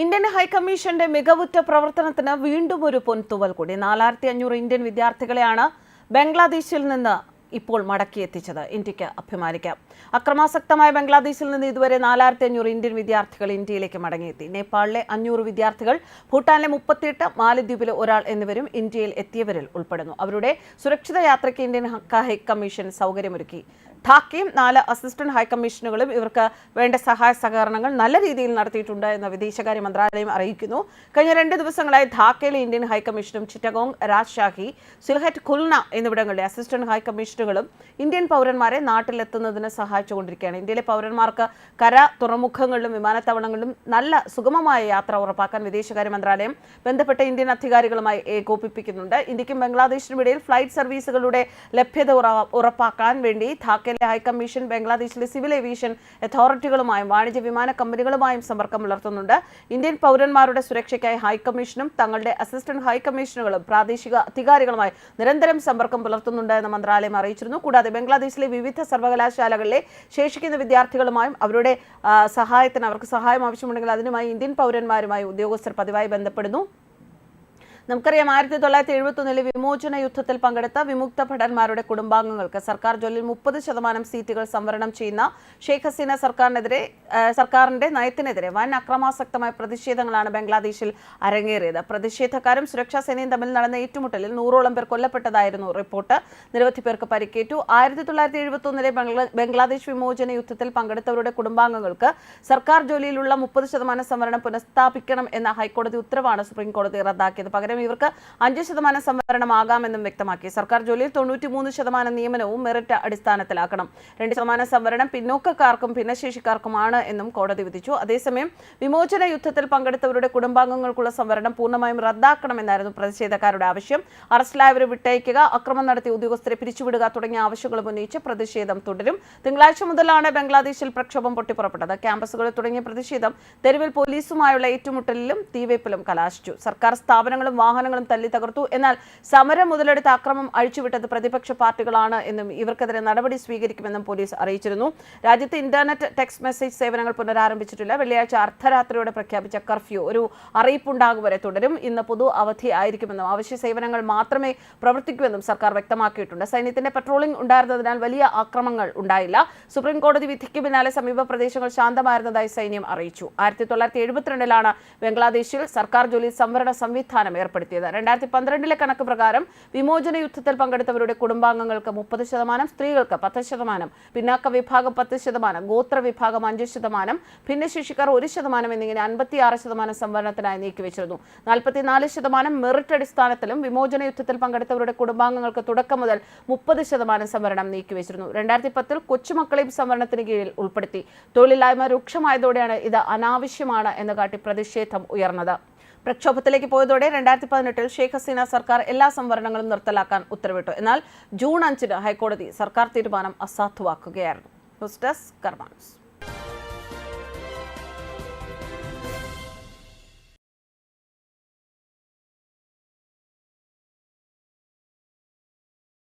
Indian ഹൈക്കമ്മീഷന്റെ മികവുറ്റ പ്രവർത്തനത്തിന് വീണ്ടും ഒരു പൊൻതുവൽ കൂടി. നാലായിരത്തി അഞ്ഞൂറ് ഇന്ത്യൻ വിദ്യാർത്ഥികളെയാണ് ബംഗ്ലാദേശിൽ നിന്ന് ഇപ്പോൾ മടക്കിയെത്തിച്ചത്. ഇന്ത്യയ്ക്ക് അഭിമാനിക്കാം. അക്രമാസക്തമായ ബംഗ്ലാദേശിൽ നിന്ന് ഇതുവരെ നാലായിരത്തി അഞ്ഞൂറ് ഇന്ത്യൻ വിദ്യാർത്ഥികൾ ഇന്ത്യയിലേക്ക് മടങ്ങിയെത്തി. നേപ്പാളിലെ അഞ്ഞൂറ് വിദ്യാർത്ഥികൾ ഭൂട്ടാനിലെ മുപ്പത്തിയെട്ട് മാലദ്വീപിലെ ഒരാൾ എന്നിവരും ഇന്ത്യയിൽ എത്തിയവരിൽ ഉൾപ്പെടുന്നു. അവരുടെ സുരക്ഷിത യാത്രയ്ക്ക് ഇന്ത്യൻ ഹൈക്കമ്മീഷൻ സൗകര്യമൊരുക്കി. ധാക്കയും നാല് അസിസ്റ്റന്റ് ഹൈക്കമ്മീഷനുകളും ഇവർക്ക് വേണ്ട സഹായ സഹകരണങ്ങൾ നല്ല രീതിയിൽ നടത്തിയിട്ടുണ്ട് എന്ന് വിദേശകാര്യ മന്ത്രാലയം അറിയിക്കുന്നു. കഴിഞ്ഞ രണ്ട് ദിവസങ്ങളായി ധാക്കയിലെ ഇന്ത്യൻ ഹൈക്കമ്മീഷനും ചിറ്റഗോങ് രാജ്ഷാഹി സിൽഹറ്റ് ഖുൽന എന്നിവിടങ്ങളിലെ അസിസ്റ്റന്റ് ഹൈക്കമ്മീഷനുകളും ഇന്ത്യൻ പൗരന്മാരെ നാട്ടിലെത്തുന്നതിന് സഹായിച്ചുകൊണ്ടിരിക്കുകയാണ്. ഇന്ത്യയിലെ പൗരന്മാർക്ക് കര തുറമുഖങ്ങളിലും വിമാനത്താവളങ്ങളിലും നല്ല സുഗമമായ യാത്ര ഉറപ്പാക്കാൻ വിദേശകാര്യ മന്ത്രാലയം ബന്ധപ്പെട്ട ഇന്ത്യൻ അധികാരികളുമായി ഏകോപിപ്പിക്കുന്നുണ്ട്. ഇന്ത്യക്കും ബംഗ്ലാദേശിനും ഇടയിൽ ഫ്ലൈറ്റ് സർവീസുകളുടെ ലഭ്യത ഉറപ്പാക്കാൻ വേണ്ടി ധാക്കയിലെ ഹൈക്കമ്മീഷൻ ബംഗ്ലാദേശിലെ സിവിൽ ഏവിയേഷൻ അതോറിറ്റികളുമായും വാണിജ്യ വിമാന കമ്പനികളുമായും സമ്പർക്കം പുലർത്തുന്നുണ്ട്. ഇന്ത്യൻ പൗരന്മാരുടെ സുരക്ഷയ്ക്കായി ഹൈക്കമ്മീഷനും തങ്ങളുടെ അസിസ്റ്റന്റ് ഹൈക്കമ്മീഷനുകളും പ്രാദേശിക അധികാരികളുമായി നിരന്തരം സമ്പർക്കം പുലർത്തുന്നുണ്ട് എന്ന് മന്ത്രാലയം അറിയിച്ചിരുന്നു. കൂടാതെ ബംഗ്ലാദേശിലെ വിവിധ സർവകലാശാലകളിലെ ശേഷിക്കുന്ന വിദ്യാർത്ഥികളുമായും അവരുടെ സഹായത്തിന് അവർക്ക് സഹായം ആവശ്യമുണ്ടെങ്കിൽ അതിനുമായി ഇന്ത്യൻ പൗരന്മാരുമായി ഉദ്യോഗസ്ഥർ പതിവായി ബന്ധപ്പെടുന്നു. നമുക്കറിയാം ആയിരത്തി തൊള്ളായിരത്തി എഴുപത്തൊന്നിലെ വിമോചന യുദ്ധത്തിൽ പങ്കെടുത്ത വിമുക്ത ഭടന്മാരുടെ കുടുംബാംഗങ്ങൾക്ക് സർക്കാർ ജോലിയിൽ മുപ്പത് ശതമാനം സീറ്റുകൾ സംവരണം ചെയ്യുന്ന ഷെയ്ഖ് ഹസീന സർക്കാരിനെതിരെ സർക്കാരിന്റെ നയത്തിനെതിരെ വൻ അക്രമാസക്തമായ പ്രതിഷേധങ്ങളാണ് ബംഗ്ലാദേശിൽ അരങ്ങേറിയത്. പ്രതിഷേധക്കാരും സുരക്ഷാ സേനയും തമ്മിൽ നടന്ന ഏറ്റുമുട്ടലിൽ നൂറോളം പേർ കൊല്ലപ്പെട്ടതായിരുന്നു റിപ്പോർട്ട്. നിരവധി പേർക്ക് പരിക്കേറ്റു. ആയിരത്തി തൊള്ളായിരത്തി എഴുപത്തൊന്നിലെ ബംഗ്ലാദേശ് വിമോചന യുദ്ധത്തിൽ പങ്കെടുത്തവരുടെ കുടുംബാംഗങ്ങൾക്ക് സർക്കാർ ജോലിയിലുള്ള മുപ്പത് ശതമാനം സംവരണം പുനഃസ്ഥാപിക്കണം എന്ന ഹൈക്കോടതി ഉത്തരവാണ് സുപ്രീം കോടതി റദ്ദാക്കിയത്. പകരം ഇവർക്ക് അഞ്ച് ശതമാനം സംവരണമാകാമെന്നും വ്യക്തമാക്കി. സർക്കാർ ജോലിയിൽ തൊണ്ണൂറ്റി മൂന്ന് ശതമാനം നിയമനവും മെറിറ്റ് അടിസ്ഥാനത്തിലാക്കണം. രണ്ട് ശതമാനം സംവരണം പിന്നോക്കക്കാർക്കും ഭിന്നശേഷിക്കാർക്കുമാണ് എന്നും കോടതി വിധിച്ചു. അതേസമയം വിമോചന യുദ്ധത്തിൽ പങ്കെടുത്തവരുടെ കുടുംബാംഗങ്ങൾക്കുള്ള സംവരണം പൂർണമായും റദ്ദാക്കണമെന്നായിരുന്നു പ്രതിഷേധക്കാരുടെ ആവശ്യം. അറസ്റ്റിലായവരെ വിട്ടയക്കുക അക്രമം നടത്തിയ ഉദ്യോഗസ്ഥരെ പിരിച്ചുവിടുക തുടങ്ങിയ ആവശ്യങ്ങളും ഉന്നയിച്ച് പ്രതിഷേധം തുടരും. തിങ്കളാഴ്ച മുതലാണ് ബംഗ്ലാദേശിൽ പ്രക്ഷോഭം പൊട്ടിപ്പുറപ്പെട്ടത്. ക്യാമ്പസുകളിൽ തുടങ്ങിയ പ്രതിഷേധം തെരുവിൽ പോലീസുമായുള്ള ഏറ്റുമുട്ടലിലും തീവയ്പിലും കലാശിച്ചു. സർക്കാർ സ്ഥാപനങ്ങളും വാഹനങ്ങളും തല്ലി തകർത്തു. എന്നാൽ സമരം മുതലെടുത്ത അക്രമം അഴിച്ചുവിട്ടത് പ്രതിപക്ഷ പാർട്ടികളാണ് എന്നും ഇവർക്കെതിരെ നടപടി സ്വീകരിക്കുമെന്നും പോലീസ് അറിയിച്ചിരുന്നു. രാജ്യത്ത് ഇന്റർനെറ്റ് ടെക്സ്റ്റ് മെസ്സേജ് സേവനങ്ങൾ പുനരാരംഭിച്ചിട്ടില്ല. വെള്ളിയാഴ്ച അർദ്ധരാത്രിയോടെ പ്രഖ്യാപിച്ച കർഫ്യൂ ഒരു അറിയിപ്പുണ്ടാകും വരെ തുടരും. ഇന്ന് പൊതു അവധി ആയിരിക്കുമെന്നും അവശ്യ സേവനങ്ങൾ മാത്രമേ പ്രവർത്തിക്കൂവെന്നും സർക്കാർ വ്യക്തമാക്കിയിട്ടുണ്ട്. സൈന്യത്തിന്റെ പട്രോളിംഗ് ഉണ്ടായിരുന്നതിനാൽ വലിയ ആക്രമങ്ങൾ ഉണ്ടായില്ല. സുപ്രീം കോടതി വിധിക്ക് പിന്നാലെ സമീപ പ്രദേശങ്ങൾ ശാന്തമായിരുന്നതായി സൈന്യം അറിയിച്ചു. ആയിരത്തി തൊള്ളായിരത്തി എഴുപത്തിരണ്ടിലാണ് ബംഗ്ലാദേശിൽ സർക്കാർ ജോലി സംവരണ സംവിധാനം ഏർപ്പെടുത്തിയത് രണ്ടായിരത്തി പന്ത്രണ്ടിലെ കണക്ക് പ്രകാരം വിമോചന യുദ്ധത്തിൽ പങ്കെടുത്തവരുടെ കുടുംബാംഗങ്ങൾക്ക് മുപ്പത് ശതമാനം സ്ത്രീകൾക്ക് പത്ത് ശതമാനം പിന്നാക്ക വിഭാഗം പത്ത് ശതമാനം ഗോത്ര വിഭാഗം അഞ്ച് ശതമാനം ഭിന്നശേഷിക്കാർ ഒരു ശതമാനം എന്നിങ്ങനെ അൻപത്തിയാറ് ശതമാനം സംവരണത്തിനായി നീക്കിവെച്ചിരുന്നു. നാൽപ്പത്തിനാല് ശതമാനം മെറിറ്റ് അടിസ്ഥാനത്തിലും വിമോചന യുദ്ധത്തിൽ പങ്കെടുത്തവരുടെ കുടുംബാംഗങ്ങൾക്ക് തുടക്കം മുതൽ മുപ്പത് ശതമാനം സംവരണം നീക്കിവെച്ചിരുന്നു. രണ്ടായിരത്തി പത്തിൽ കൊച്ചുമക്കളെയും സംവരണത്തിന് കീഴിൽ ഉൾപ്പെടുത്തി. തൊഴിലില്ലായ്മ രൂക്ഷമായതോടെയാണ് ഇത് അനാവശ്യമാണ് എന്ന് കാട്ടി പ്രതിഷേധം ഉയർന്നത്. പ്രക്ഷോഭത്തിലേക്ക് പോയതോടെ രണ്ടായിരത്തി പതിനെട്ടിൽ ഷെയ്ഖ് ഹസീന സർക്കാർ എല്ലാ സംവരണങ്ങളും നിർത്തലാക്കാൻ ഉത്തരവിട്ടു. എന്നാൽ ജൂൺ അഞ്ചിന് ഹൈക്കോടതി സർക്കാർ തീരുമാനം അസാധുവാക്കുകയായിരുന്നു. News desk കർമാൻസ്